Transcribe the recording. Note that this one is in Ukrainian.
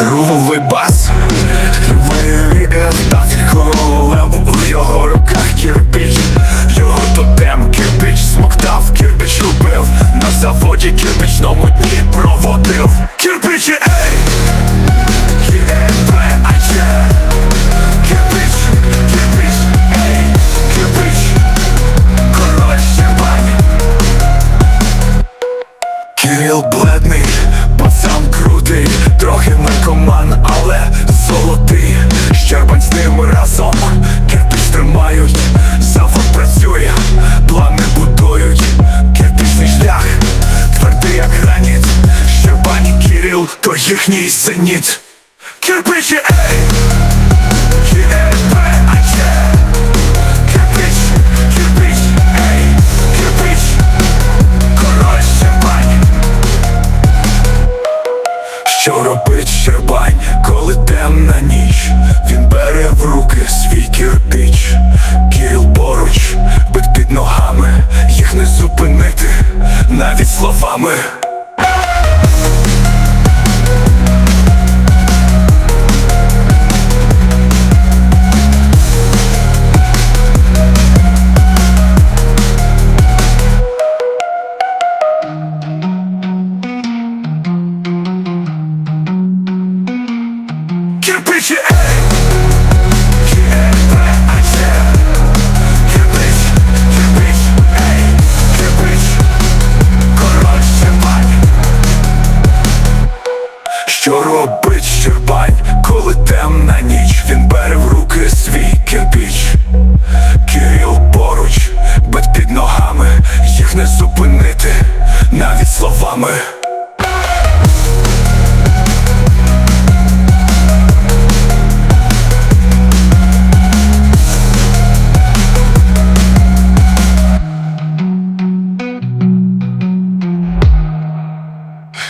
Рувовий бас. Вирігав королем в його руках кирпич Його тотем кирпич смоктав, кирпич любив На заводі кирпичному дні проводив. Кирпичі, ей! Кирил, то їхній зеніт. Кирпичі, ей! Що робить Щербань, коли темна ніч? Він бере в руки свій кирпич Кирил поруч, бит під ногами Їх не зупинити навіть словами Кирпичі, ей! Що робить Щербань, коли темна ніч? Він бере в руки свій кирпич Кирил поруч, бит під ногами Їх не зупинити навіть словами